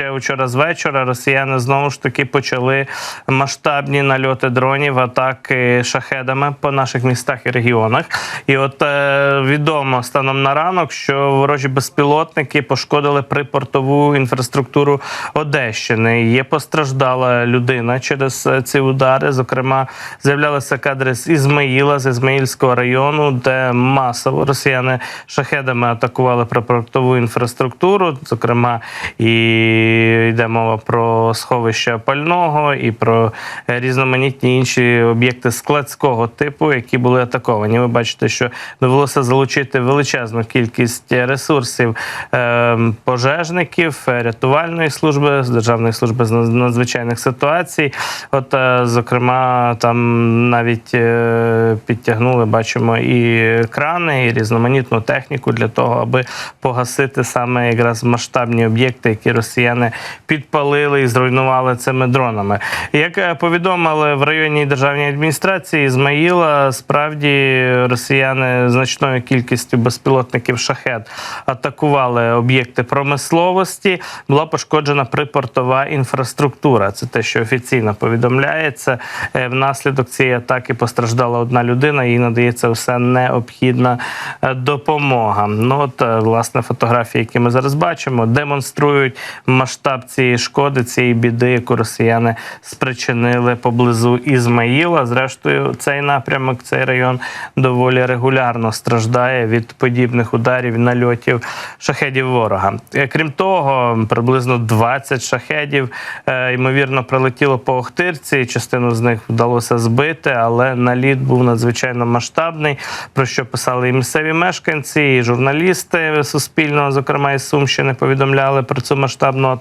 ще вчора з вечора росіяни знову ж таки почали масштабні нальоти дронів, атаки шахедами по наших містах і регіонах. І от е, відомо станом на ранок, що ворожі безпілотники пошкодили припортову інфраструктуру Одещини. Є постраждала людина через е, ці удари. Зокрема, з'являлися кадри з Ізмаїла, з Ізмаїльського району, де масово росіяни шахедами атакували припортову інфраструктуру. Зокрема, і йде мова про сховища пального і про різноманітні інші об'єкти складського типу, які були атаковані. Ви бачите, що довелося залучити величезну кількість ресурсів е, пожежників, рятувальної служби, з державної служби з надзвичайних ситуацій. От, е, зокрема, там навіть е, підтягнули, бачимо, і крани, і різноманітну техніку для того, аби погасити саме якраз масштабні об'єкти, які росіяни підпалили і зруйнували цими дронами. Як е, повідомили в районній державній адміністрації Ізмаїла, справді росіяни значною кількістю безпілотників шахет атакували об'єкти промисловості. Була пошкоджена припортова інфраструктура. Це те, що офіційно повідомляється. Е, Внаслідок цієї атаки постраждала одна людина. Їй надається все необхідна е, допомога. Ну от власне фотографії, які ми зараз бачимо, демонструють масштаб цієї шкоди, цієї біди, яку росіяни спричинили поблизу Ізмаїла. Зрештою, цей напрямок, цей район доволі регулярно страждає від подібних ударів, нальотів шахедів ворога. Е, Крім того, приблизно 20 шахедів е, ймовірно прилетіло по Охтирці. Частину з них вдалося збити, але наліт був надзвичайно масштабний. Про що писали і місцеві мешканці, і журналісти Суспільного, зокрема із Сумщини, повідомляли про цю масштабну атаку.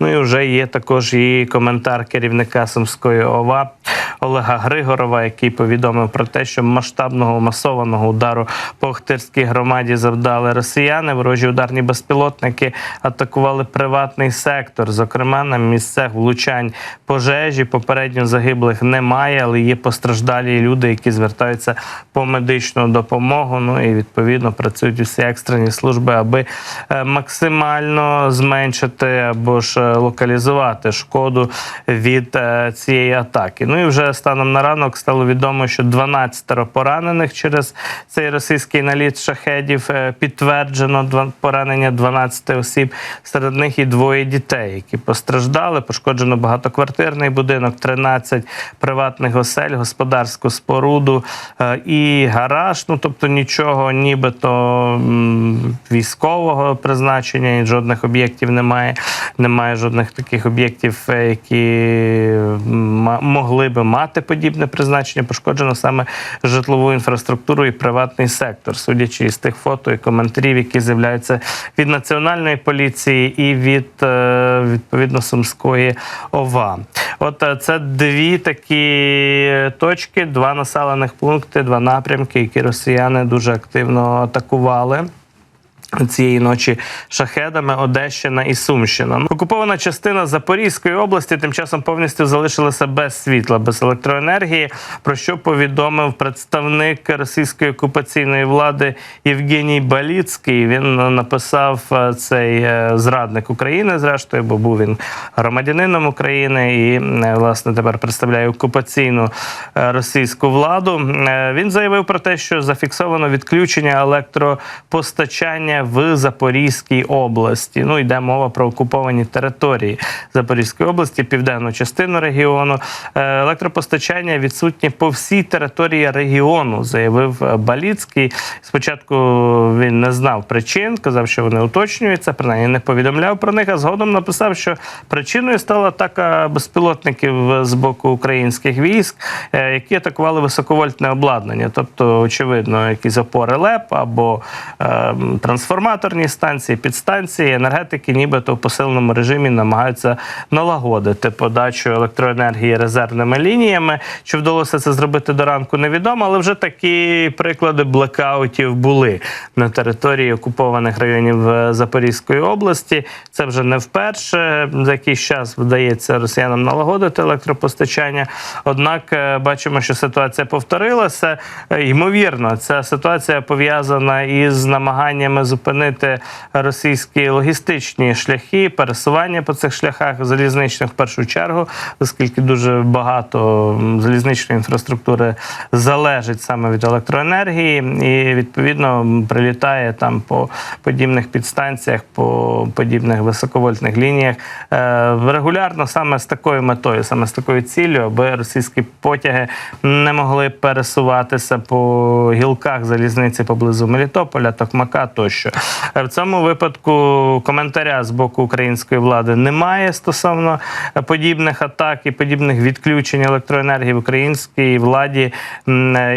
Ну і вже є також і коментар керівника Сумської ОВА Олега Григорова, який повідомив про те, що масштабного масованого удару по Охтирській громаді завдали росіяни. Ворожі ударні безпілотники атакували приватний сектор. Зокрема, на місцях влучань пожежі попередньо загиблих немає, але є постраждалі люди, які звертаються по медичну допомогу. Ну і відповідно працюють усі екстрені служби, аби е, максимально зменшити або ж е, локалізувати шкоду від е, цієї атаки. Ну і вже станом на ранок стало відомо, що 12 поранених через цей російський наліт шахедів е, підтверджено поранення 12 осіб. Серед них і двоє дітей, які постраждали. Пошкоджено багатоквартирний будинок, 13 приватних осель, господарську споруду і гараж. Ну тобто нічого, нібито військового призначення, і жодних об'єктів немає. Немає жодних таких об'єктів, е, які могли би мати подібне призначення. Пошкоджено саме житлову інфраструктуру і приватний сектор, судячи із тих фото і коментарів, які з'являються від національної поліції і від е, відповідно сумської ОВА. От е, це дві такі точки, два населених пункти, два напрямки, які росіяни дуже активно атакували. Цієї ночі шахедами Одещина і Сумщина. Ну, Окупована частина Запорізької області тим часом повністю залишилася без світла, без електроенергії. Про що повідомив представник російської окупаційної влади Євгеній Баліцький. Він написав е, цей е, зрадник України, зрештою, бо був він громадянином України і е, власне тепер представляє окупаційну російську владу. Він заявив про те, що зафіксовано відключення електропостачання в Запорізькій області. Ну йде мова про окуповані території Запорізької області, південну частину регіону. Е, Електропостачання відсутнє по всій території регіону, заявив е, Баліцький. Спочатку він не знав причин, казав, що вони уточнюються, принаймні не повідомляв про них. А згодом написав, що причиною стала атака безпілотників з боку українських військ, е, які атакували високовольтне обладнання, тобто, очевидно, якісь опори ЛЕП або е, трансформаторні станції, підстанції, енергетики, нібито в посиленому режимі намагаються налагодити подачу електроенергії резервними лініями. Чи вдалося це зробити до ранку, невідомо, але вже такі приклади блекаутів були на території окупованих районів е, Запорізької області. Це вже не вперше. За якийсь час вдається росіянам налагодити електропостачання. Однак е, бачимо, що ситуація повторилася. Е, Ймовірно, ця ситуація пов'язана із намаганнями зупинити російські логістичні шляхи, пересування по цих шляхах залізничних в першу чергу, оскільки дуже багато залізничної інфраструктури залежить саме від електроенергії, і відповідно прилітає там по подібних підстанціях, по подібних високовольтних лініях е, регулярно саме з такою метою, саме з такою ціллю, аби російські потяги не могли пересуватися по гілках залізниці поблизу Мелітополя, Токмака тощо. Е, В цьому випадку коментаря з боку української влади немає стосовно подібних атак і подібних відключень електроенергії в українській владі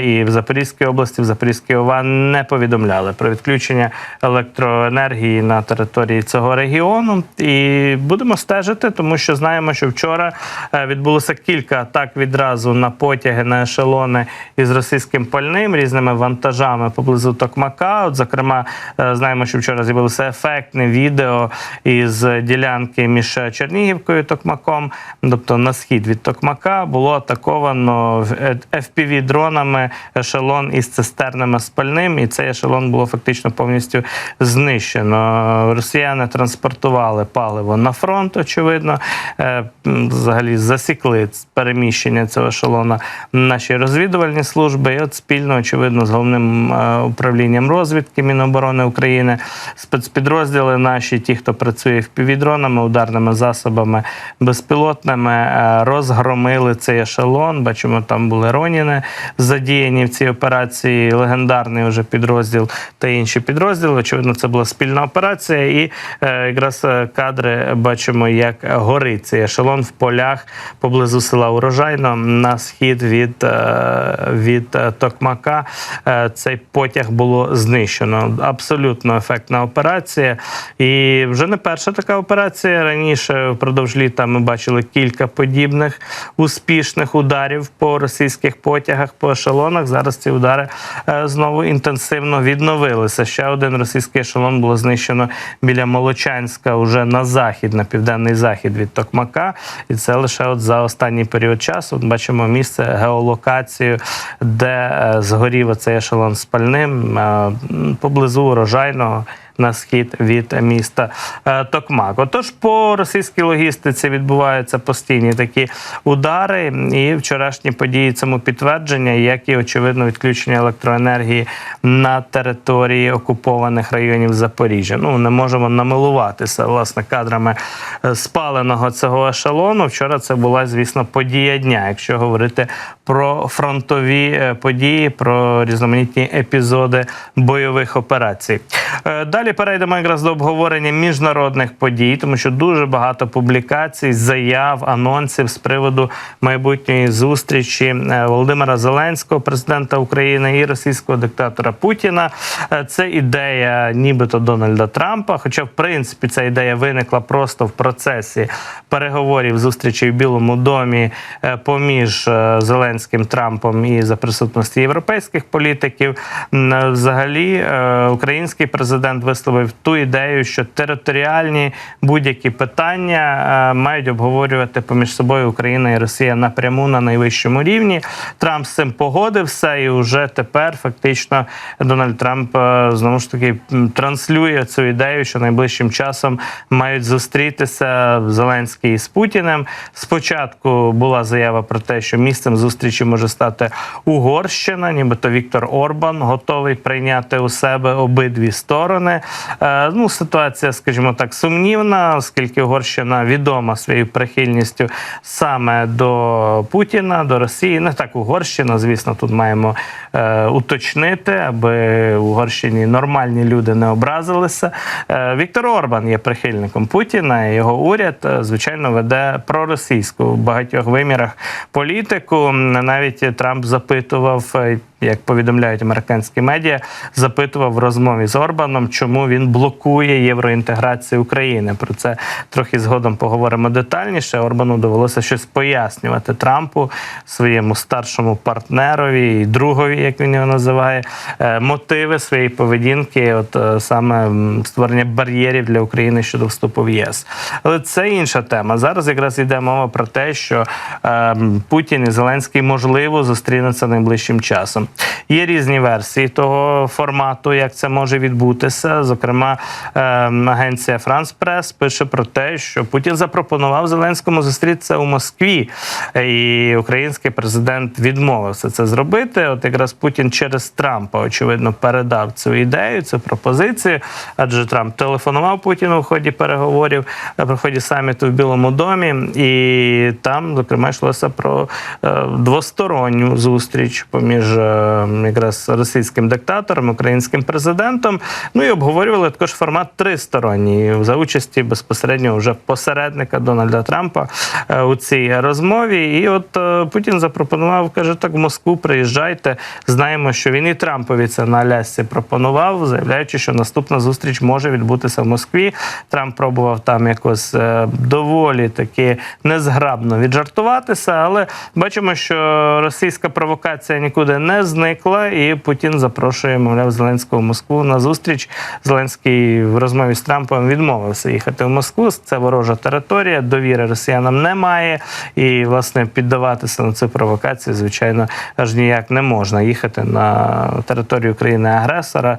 і в Запорізькій області, в Запорізькій ОВА не повідомляли про відключення електроенергії на території цього регіону. І будемо стежити, тому що знаємо, що вчора е, відбулося кілька атак відразу на потяги, на ешелони із російським пальним, різними вантажами поблизу Токмака. От, зокрема, е, знаємо, що вчора з'явилося ефектне відео із ділянки між Чернігівкою і Токмаком, тобто на схід від Токмака, було атаковано fpv дронами ешелон із цистернами з пальним, і цей ешелон було фактично повністю знищено. Росіяни транспортували паливо на фронт, очевидно. Е, Взагалі засікли переміщення цього ешелона наші розвідувальні служби. І от спільно, очевидно, з головним е, управлінням розвідки Міноборони України, спецпідрозділи наші, ті, хто працює впівдронами, ударними засобами безпілотними, е, розгромили цей ешелон. Бачимо, там були Роніни задіяні в цій операції. Легендарний вже підрозділ та інші підрозділи. Очевидно, це була спільна операція, і е, якраз е, кадри бачимо, як горить цей ешелон в полях поблизу села Урожайно на схід від, від Токмака. Цей потяг було знищено. Абсолютно ефектна операція. І вже не перша така операція. Раніше впродовж літа ми бачили кілька подібних успішних ударів по російських потягах, по ешелонах. Зараз ці удари е, знову інтенсивно відновилися. Ще один російський ешелон було знищено біля Молочанська, уже на захід, на південний захід від Токмака. І це лише от за останній період часу. Бачимо місце, геолокацію, де е, згорів оцей ешелон з пальним е, м, поблизу урожайного. На схід від міста е, Токмак. Отож, по російській логістиці відбуваються постійні такі удари, і вчорашні події цьому підтвердження, як і очевидно відключення електроенергії на території окупованих районів Запоріжжя. Ну не можемо намилуватися власне кадрами е, спаленого цього ешелону. Вчора це була, звісно, подія дня, якщо говорити про фронтові е, події, про різноманітні епізоди бойових операцій. Е, Далі перейдемо якраз до обговорення міжнародних подій, тому що дуже багато публікацій, заяв, анонсів з приводу майбутньої зустрічі е, Володимира Зеленського, президента України і російського диктатора Путіна. Е, Це ідея, нібито Дональда Трампа. Хоча, в принципі, ця ідея виникла просто в процесі переговорів зустрічі в Білому домі е, поміж Зеленським Трампом і за присутності європейських політиків. Взагалі, український президент висловив ту ідею, що територіальні будь-які питання е, мають обговорювати поміж собою Україна і Росія напряму на найвищому рівні. Трамп з цим погодився, і вже тепер фактично Дональд Трамп е, знову ж таки транслює цю ідею, що найближчим часом мають зустрітися Зеленський з Путіним. Спочатку була заява про те, що місцем зустрічі може стати Угорщина, нібито Віктор Орбан готовий прийняти у себе обидві сторони. Е, Ну, ситуація, скажімо так, сумнівна, оскільки Угорщина відома своєю прихильністю саме до Путіна, до Росії. Не так Угорщина, звісно, тут маємо е, уточнити, аби в Угорщині нормальні люди не образилися. Е, Віктор Орбан є прихильником Путіна. Його уряд, е, звичайно, веде проросійську в багатьох вимірах політику. Навіть Трамп запитував. е, Як повідомляють американські медіа, запитував в розмові з Орбаном, чому він блокує євроінтеграцію України. Про це трохи згодом поговоримо детальніше. Орбану довелося щось пояснювати Трампу, своєму старшому партнерові і другові, як він його називає, е, мотиви своєї поведінки, от е, саме створення бар'єрів для України щодо вступу в ЄС. Але це інша тема. Зараз якраз йде мова про те, що е, Путін і Зеленський можливо зустрінуться найближчим часом. Є різні версії того формату, як це може відбутися. Зокрема, е, агенція France Press пише про те, що Путін запропонував Зеленському зустрітися у Москві, і український президент відмовився це зробити. От якраз Путін через Трампа очевидно передав цю ідею, цю пропозицію, адже Трамп телефонував Путіну в ході переговорів е, в ході саміту в Білому домі, і там, зокрема, йшлося про е, двосторонню зустріч поміж е, якраз російським диктатором, українським президентом. Ну і обговорювали також формат тристоронній за участі безпосередньо вже посередника Дональда Трампа е, у цій розмові. І от е, Путін запропонував, каже, так в Москву приїжджайте. Знаємо, що він і Трампові це на Алясці пропонував, заявляючи, що наступна зустріч може відбутися в Москві. Трамп пробував там якось е, доволі таки незграбно віджартуватися, але бачимо, що російська провокація нікуди не зникла, і Путін запрошує, мовляв, Зеленського в Москву на зустріч. Зеленський в розмові з Трампом відмовився їхати в Москву. Це ворожа територія, довіри росіянам немає. І, власне, піддаватися на цю провокацію, звичайно, аж ніяк не можна їхати на територію країни-агресора,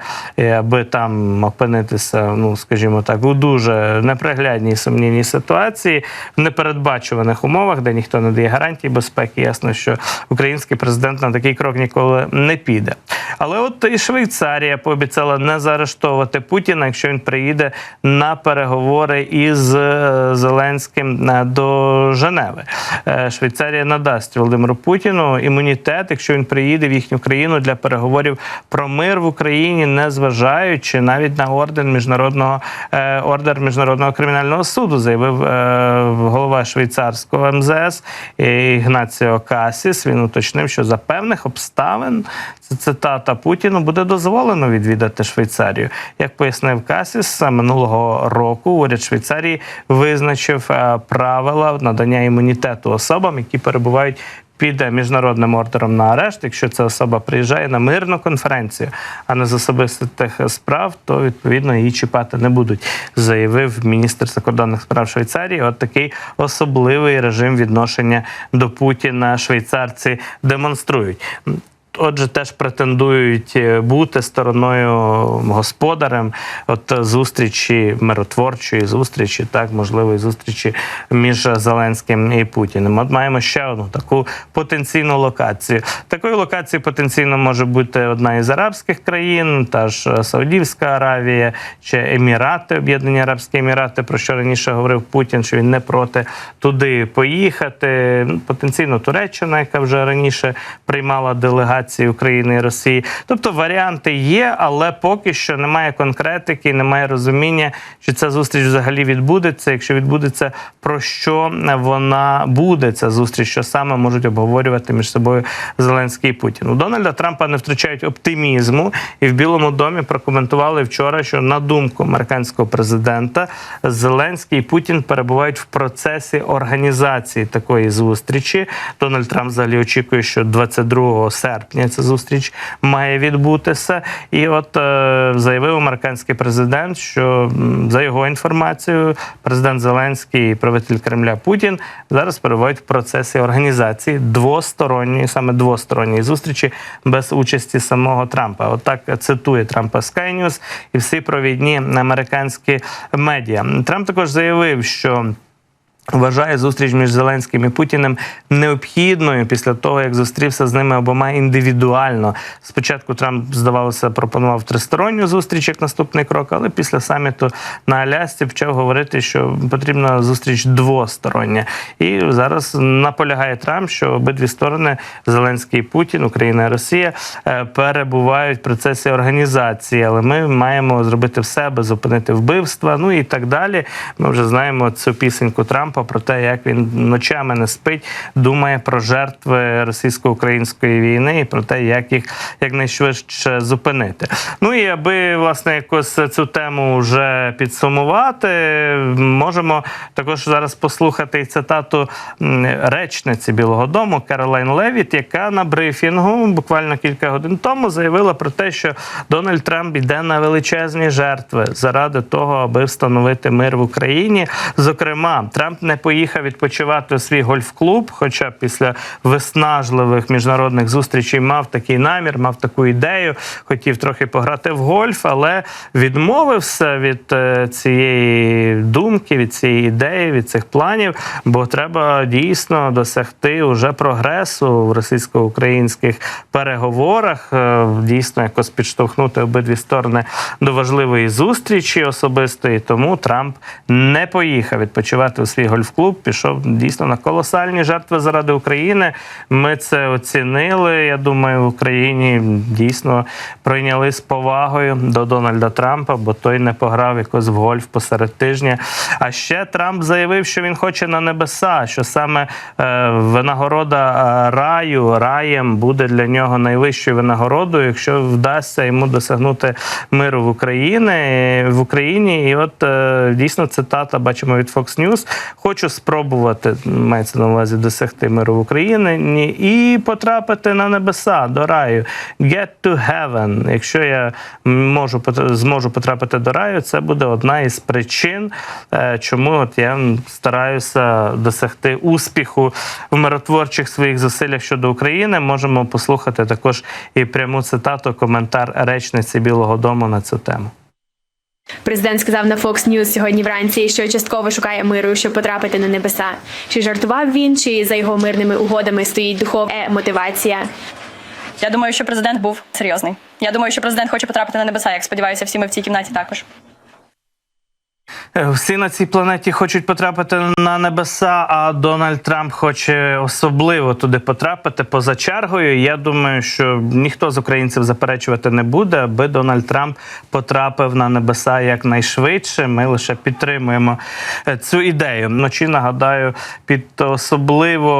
аби там опинитися, ну скажімо так, у дуже неприглядній сумнівній ситуації, в непередбачуваних умовах, де ніхто не дає гарантій безпеки. Ясно, що український президент на такий крок ніколи не піде. Але от і Швейцарія пообіцяла не заарештовувати Путіна, якщо він приїде на переговори із е, Зеленським е, до Женеви. Е, Швейцарія надасть Володимиру Путіну імунітет, якщо він приїде в їхню країну для переговорів про мир в Україні, не зважаючи навіть на ордер міжнародного ордер міжнародного кримінального суду, заявив голова швейцарського МЗС Ігнаціо Касіс. Він уточнив, що за певних обставин це цитата Путіну буде дозволено відвідати Швейцарію. Як пояснив Касіс, минулого року уряд Швейцарії визначив е, правила надання імунітету особам, які перебувають. Під міжнародним ордером на арешт, якщо ця особа приїжджає на мирну конференцію, а не з особистих справ, то відповідно її чіпати не будуть, заявив міністр закордонних справ Швейцарії. От такий особливий режим відношення до Путіна швейцарці демонструють. Отже, теж претендують е, бути стороною господарем от зустрічі миротворчої зустрічі, так можливої зустрічі між Зеленським і Путіним. От маємо ще одну таку потенційну локацію. Такою локацією потенційно може бути одна із арабських країн, та ж Саудівська Аравія чи Емірати, Об'єднані Арабські Емірати, про що раніше говорив Путін, що він не проти туди поїхати. Потенційно Туреччина, яка вже раніше приймала делегацію України і Росії. Тобто варіанти є, але поки що немає конкретики, немає розуміння, чи ця зустріч взагалі відбудеться. Якщо відбудеться, про що вона буде, ця зустріч, що саме можуть обговорювати між собою Зеленський і Путін. У Дональда Трампа не втрачають оптимізму, і в Білому домі прокоментували вчора, що на думку американського президента Зеленський і Путін перебувають в процесі організації такої зустрічі. Дональд Трамп взагалі очікує, що 22 серпня ця зустріч має відбутися. І от е, заявив американський президент, що за його інформацією, президент Зеленський і правитель Кремля Путін зараз перебувають в процесі організації двосторонньої, саме двосторонньої зустрічі без участі самого Трампа. Отак цитує Трампа Sky News і всі провідні американські медіа. Трамп також заявив, що. Вважає зустріч між Зеленським і Путіним необхідною після того, як зустрівся з ними обома індивідуально. Спочатку Трамп, здавалося, пропонував тристоронню зустріч як наступний крок, але після саміту на Алясці почав говорити, що потрібна зустріч двостороння. І зараз наполягає Трамп, що обидві сторони Зеленський і Путін, Україна і Росія, е, перебувають в процесі організації, але ми маємо зробити все, аби зупинити вбивства, ну і так далі. Ми вже знаємо цю пісеньку Трампа про те, як він ночами не спить, думає про жертви російсько-української війни і про те, як їх якнайшвидше зупинити. Ну і аби власне якось цю тему вже підсумувати, можемо також зараз послухати і цитату речниці Білого Дому Керолайн Левіт, яка на брифінгу буквально кілька годин тому заявила про те, що Дональд Трамп йде на величезні жертви заради того, аби встановити мир в Україні. Зокрема, Трамп Не поїхав відпочивати у свій гольф-клуб, хоча після виснажливих міжнародних зустрічей мав такий намір, мав таку ідею, хотів трохи пограти в гольф, але відмовився від е, цієї думки, від цієї ідеї, від цих планів, бо треба дійсно досягти уже прогресу в російсько-українських переговорах, е, дійсно якось підштовхнути обидві сторони до важливої зустрічі особистої. Тому Трамп не поїхав відпочивати у свій гольф-клуб. Пішов дійсно на колосальні жертви заради України. Ми це оцінили. Я думаю, в Україні дійсно прийняли з повагою до Дональда Трампа, бо той не пограв якось в гольф посеред тижня. А ще Трамп заявив, що він хоче на небеса, що саме е, винагорода е, раю раєм буде для нього найвищою винагородою, якщо вдасться йому досягнути миру в Україні в Україні. І от е, дійсно цитата бачимо від Fox News. Хочу спробувати мається на увазі досягти миру в Україні і потрапити на небеса до раю. Get to heaven. Якщо я можу зможу потрапити до раю, це буде одна із причин, е, чому от я стараюся досягти успіху в миротворчих своїх зусиллях щодо України. Можемо послухати також і пряму цитату, коментар речниці Білого Дому на цю тему. Президент сказав на Fox News сьогодні вранці, що частково шукає миру, щоб потрапити на небеса. Чи жартував він, чи за його мирними угодами стоїть духовна мотивація? Я думаю, що президент був серйозний. Я думаю, що президент хоче потрапити на небеса. Як сподіваюся, всі ми в цій кімнаті також. Е, Всі на цій планеті хочуть потрапити на небеса, а Дональд Трамп хоче особливо туди потрапити поза чергою. Я думаю, що ніхто з українців заперечувати не буде, аби Дональд Трамп потрапив на небеса якнайшвидше. Ми лише підтримуємо е, цю ідею. Вночі нагадаю, під особливо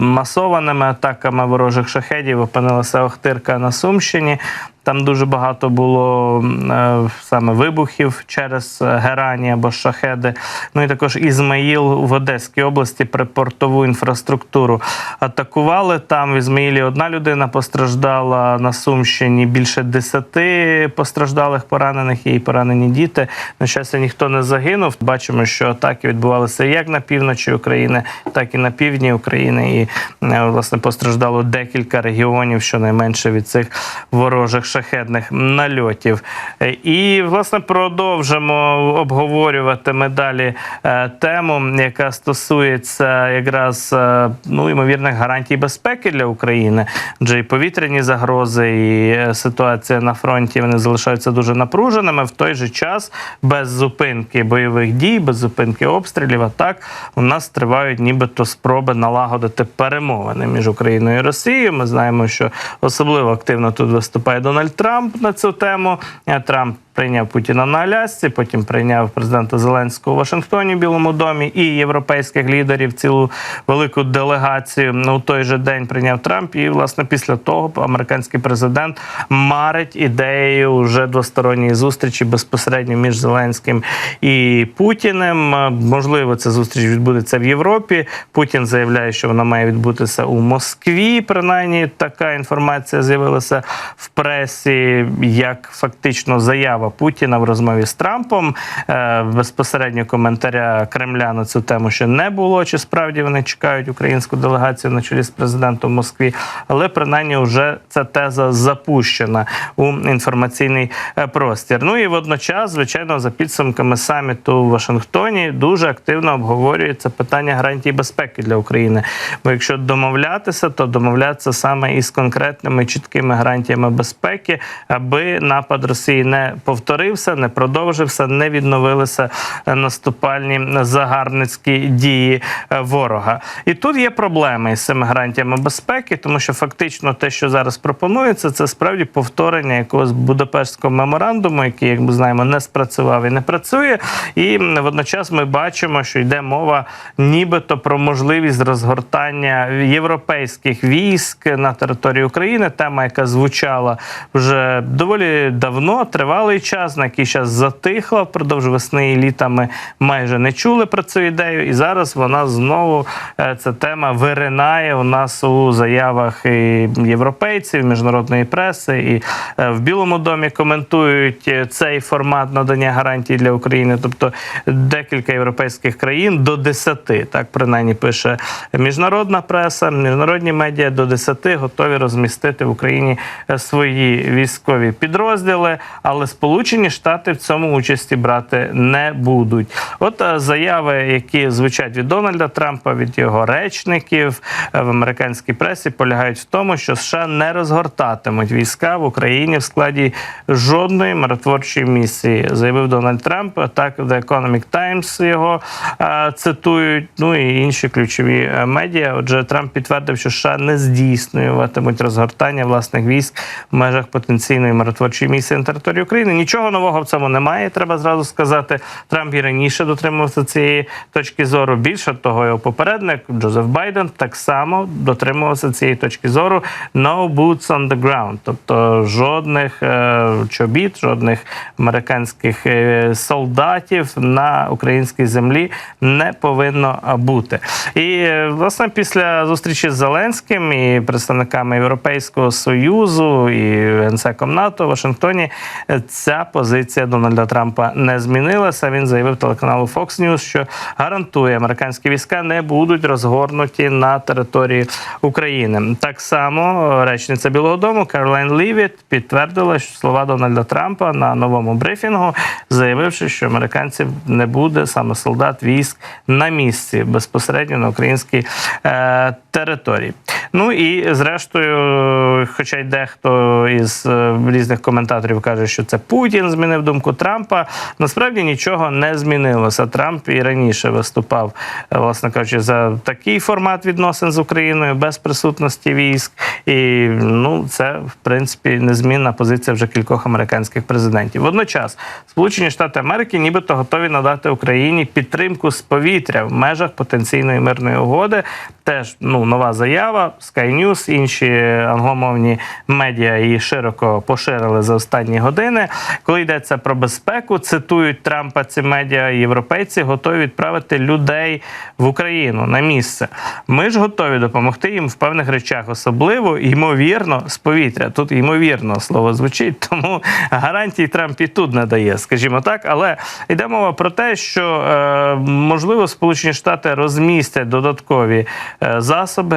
масованими атаками ворожих шахедів опинилася Охтирка на Сумщині. Там дуже багато було е, саме вибухів через е, герані або шахеди. Ну і також Ізмаїл в Одеській області припортову інфраструктуру атакували. Там в Ізмаїлі одна людина постраждала на Сумщині. Більше десяти постраждалих поранених і поранені діти. На щастя, ніхто не загинув. Бачимо, що атаки відбувалися як на півночі України, так і на півдні України. І е, власне постраждало декілька регіонів, щонайменше від цих ворожих шахедних нальотів. Е, І власне продовжимо обговорювати ми далі е, тему, яка стосується якраз е, ну ймовірних гарантій безпеки для України, адже і повітряні загрози, і ситуація на фронті вони залишаються дуже напруженими. В той же час без зупинки бойових дій, без зупинки обстрілів, атак у нас тривають нібито спроби налагодити перемовини між Україною і Росією. Ми знаємо, що особливо активно тут виступає Дональд Трамп на цю тему. Е, Трамп прийняв Путіна на Алясці, потім прийняв президента Зеленського у Вашингтоні, Білому домі і європейських лідерів цілу велику делегацію. Ну, у той же день прийняв Трамп. І власне після того американський президент марить ідеєю вже двосторонньої зустрічі безпосередньо між Зеленським і Путіним. Можливо, ця зустріч відбудеться в Європі. Путін заявляє, що вона має відбутися у Москві. Принаймні, така інформація з'явилася в пресі, як фактично заява Путіна в розмові з Трампом. Е, Безпосередньо коментаря Кремля на цю тему ще не було. Чи справді вони чекають українську делегацію на чолі з президентом Москві? Але принаймні вже ця теза запущена у інформаційний е, простір. Ну і водночас, звичайно, за підсумками саміту у Вашингтоні дуже активно обговорюється питання гарантій безпеки для України. Бо якщо домовлятися, то домовлятися саме із конкретними чіткими гарантіями безпеки, аби напад Росії не повторився, не продовжився, не відновилися е, наступальні загарбницькі дії е, ворога. І тут є проблеми із цими гарантіями безпеки, тому що фактично те, що зараз пропонується, це справді повторення якогось Будапештського меморандуму, який, як ми знаємо, не спрацював і не працює. І водночас ми бачимо, що йде мова нібито про можливість розгортання європейських військ на території України. Тема, яка звучала вже доволі давно, тривалий час, на який час затихла впродовж весни і літа. Майже не чули про цю ідею, і зараз вона знову е, ця тема виринає у нас у заявах і європейців, міжнародної преси, і е, в Білому домі коментують е, цей формат надання гарантій для України. Тобто декілька європейських країн до 10, так принаймні пише міжнародна преса, міжнародні медіа до 10 готові розмістити в Україні свої військові підрозділи, але Сполучені Штати в цьому участі брати не будуть. От е, заяви, які звучать від Дональда Трампа, від його речників е, в американській пресі, полягають в тому, що США не розгортатимуть війська в Україні в складі жодної миротворчої місії, заявив Дональд Трамп. Так, The Economic Times його е, цитують. Ну і інші ключові медіа. Отже, Трамп підтвердив, що США не здійснюватимуть розгортання власних військ в межах потенційної миротворчої місії на території України. Нічого нового в цьому немає. Треба зразу сказати. Трамп і раніше дотримувався цієї точки зору. Більше того, його попередник Джозеф Байден так само дотримувався цієї точки зору. No boots on the ground, тобто жодних е, чобіт, жодних американських е, солдатів на українській землі не повинно бути. І е, власне після зустрічі з Зеленським і представниками Європейського союзу і генсеком НАТО в Вашингтоні е, ця позиція Дональда Трампа не змінилася. Він заявив телеканалу Fox News, що гарантує, американські війська не будуть розгорнуті на території України. Так само речниця Білого Дому Каролайн Лівіт підтвердила що слова Дональда Трампа на новому брифінгу, заявивши, що американців не буде саме солдат військ на місці безпосередньо на українській е, території. Ну і зрештою, хоча й дехто із е, різних коментаторів каже, що це Путін змінив думку Трампа. Насправді нічого не змінилося. Трамп і раніше виступав, е, власне кажучи, за такий формат відносин з Україною без присутності військ. І ну це в принципі незмінна позиція вже кількох американських президентів. Водночас, Сполучені Штати Америки нібито готові надати Україні підтримку з повітря в межах потенційної мирної угоди. Теж ну нова заява. Sky News, інші англомовні медіа її широко поширили за останні години. Коли йдеться про безпеку, цитують Трампа ці медіа, європейці готові відправити людей в Україну на місце. Ми ж готові допомогти їм в певних речах, особливо ймовірно з повітря. Тут ймовірно слово звучить, тому гарантій Трамп і тут не дає, скажімо так. Але йде мова про те, що е, можливо Сполучені Штати розмістять додаткові е, засоби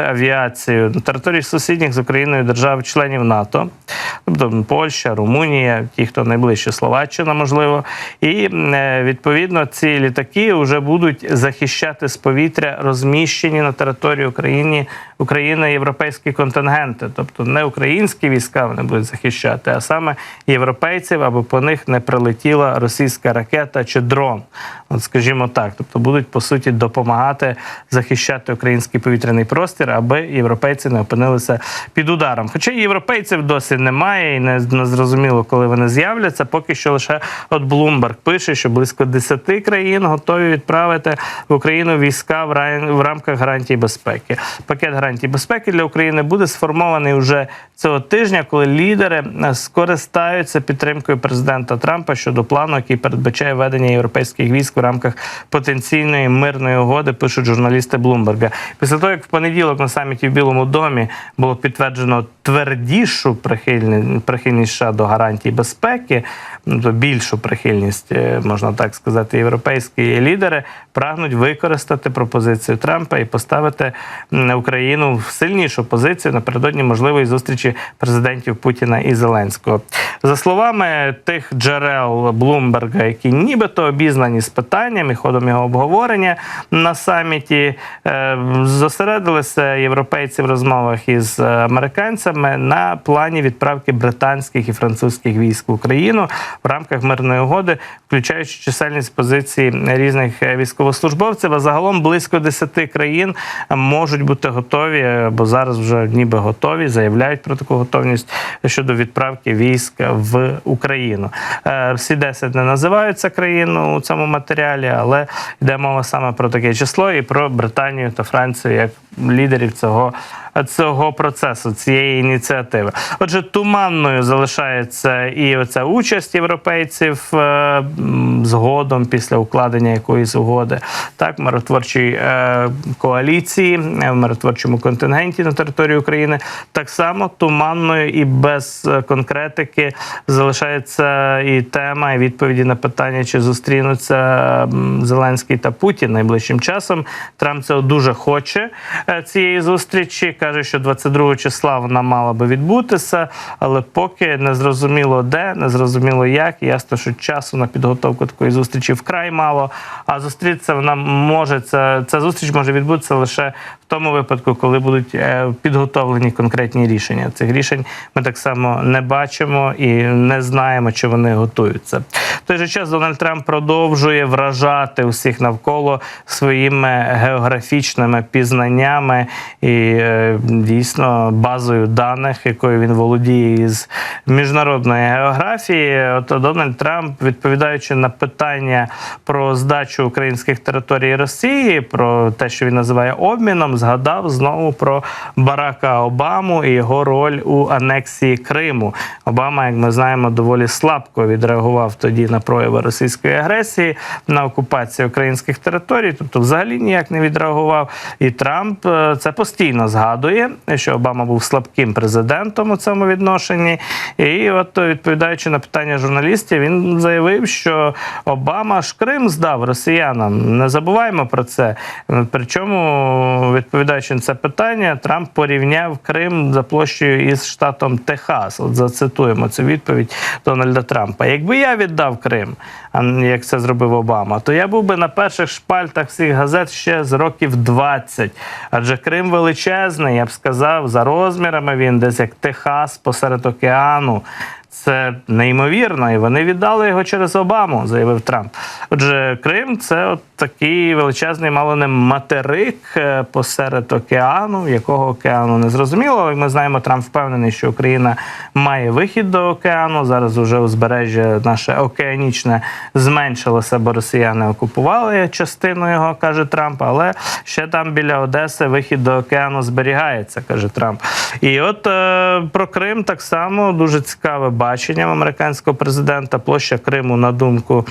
авіацію на території сусідніх з Україною держав-членів НАТО, тобто Польща, Румунія, ті, хто найближче Словаччина, можливо, і е, відповідно ці літаки вже будуть захищати з повітря розміщені на території України України європейські контингенти, тобто не українські війська вони будуть захищати, а саме європейців, аби по них не прилетіла російська ракета чи дрон. От скажімо так, тобто будуть по суті допомагати захищати український повітряний простір, аби європейці не опинилися під ударом. Хоча європейців досі немає, і не, не зрозуміло, коли вони з'являться. Поки що лише от Bloomberg пише, що близько 10 країн готові відправити в Україну війська в, рай- в рамках гарантій безпеки. Пакет гарантій безпеки для України буде сформований вже цього тижня, коли лідери е, скористаються підтримкою президента Трампа щодо плану, який передбачає ведення європейських військ в рамках потенційної мирної угоди, пишуть журналісти Блумберга. Після того, як в понеділок на саміті в Білому домі було підтверджено твердішу прихильність, прихильність США до гарантій безпеки, то більшу прихильність, е, можна так сказати, європейські лідери прагнуть використати пропозицію Трампа і поставити Україну в сильнішу позицію напередодні можливої зустрічі президентів Путіна і Зеленського. За словами тих джерел Блумберга, які нібито обізнані з питанням і ходом його обговорення на саміті, е, зосередилися європейці в розмовах із е, американцями на плані відправки британських і французьких військ в Україну в рамках мирної угоди, включаючи чисельність позицій різних е, військовослужбовців. А загалом близько 10 країн можуть бути готові, або зараз вже ніби готові, заявляють про таку готовність щодо відправки військ в Україну. Е, Всі 10 не називаються країну у цьому матеріалі, але йде мова саме про таке число і про Британію та Францію як лідерів цього цього процесу, цієї ініціативи. Отже, туманною залишається і оця участь європейців е, згодом після укладення якоїсь угоди, так миротворчій е, коаліції, е, в миротворчому контингенті на території України. Так само туманною і без конкретики залишається і тема, і відповіді на питання, чи зустрінуться Зеленський та Путін найближчим часом. Трамп цього дуже хоче цієї зустрічі. Каже, що 22 числа вона мала би відбутися, але поки не зрозуміло де, не зрозуміло як. Ясно, що часу на підготовку такої зустрічі вкрай мало. А зустрітися вона може ця, ця зустріч може відбутися лише в тому випадку, коли будуть е, підготовлені конкретні рішення. Цих рішень ми так само не бачимо і не знаємо, чи вони готуються. В той же час Дональд Трамп продовжує вражати усіх навколо своїми географічними пізнаннями і дійсно базою даних, якою він володіє із міжнародної географії. От Дональд Трамп, відповідаючи на питання про здачу українських територій Росії, про те, що він називає обміном, згадав знову про Барака Обаму і його роль у анексії Криму. Обама, як ми знаємо, доволі слабко відреагував тоді на прояви російської агресії на окупацію українських територій, тобто взагалі ніяк не відреагував. І Трамп е, це постійно згадує, що Обама був слабким президентом у цьому відношенні. І от відповідаючи на питання журналістів, він заявив, що Обама ж Крим здав росіянам. Не забуваємо про це. Причому, відповідаючи на це питання, Трамп порівняв Крим за площею із штатом Техас. От зацитуємо цю відповідь Дональда Трампа. Якби я віддав Крим, а як це зробив Обама, то я був би на перших шпальтах всіх газет ще з років 20. Адже Крим величезний, я б сказав, за розмірами він десь як Техас посеред океану. Це неймовірно, і вони віддали його через Обаму, заявив Трамп. Отже, Крим це от такий величезний, мало не материк е, посеред океану, якого океану не зрозуміло. Але ми знаємо, Трамп впевнений, що Україна має вихід до океану. Зараз уже узбережжя наше океанічне зменшилося, бо росіяни окупували частину його, каже Трамп. Але ще там біля Одеси вихід до океану зберігається, каже Трамп. І от е, про Крим так само дуже цікаве бачення американського президента. Площа Криму, на думку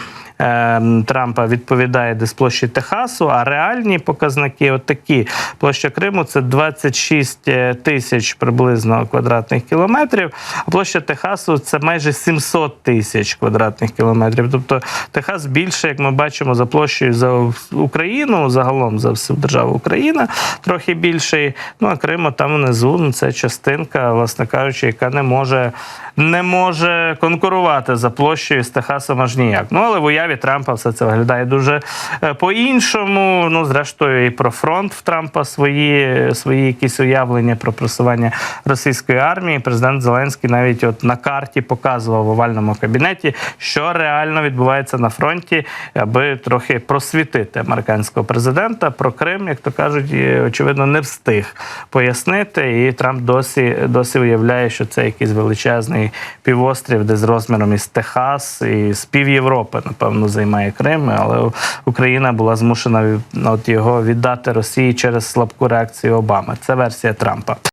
Трампа, відповідає десь площі Техасу. А реальні показники, от такі площа Криму це 26 тисяч приблизно квадратних кілометрів. А площа Техасу це майже 700 тисяч квадратних кілометрів. Тобто Техас більше, як ми бачимо, за площею за Україну, загалом за всю державу Україна, трохи більший. Ну а Крим там внизу ну, це частинка, власне кажучи, яка не може не може конкурувати за площею з Техасом аж ніяк. Ну але в уяві Трампа все це виглядає дуже е, по-іншому. Ну, зрештою, і про фронт в Трампа свої, свої якісь уявлення про просування російської армії. Президент Зеленський навіть от на карті показував в овальному кабінеті, що реально відбувається на фронті, аби трохи просвітити американського президента про Крим, як то кажуть, очевидно, не встиг пояснити. І Трамп досі досі уявляє, що це якийсь величезний півострів, де з розміром із Техас і з пів Європи, напевно, займає Крим. Але Україна була змушена от його віддати Росії через слабку реакцію Обами. Це версія Трампа.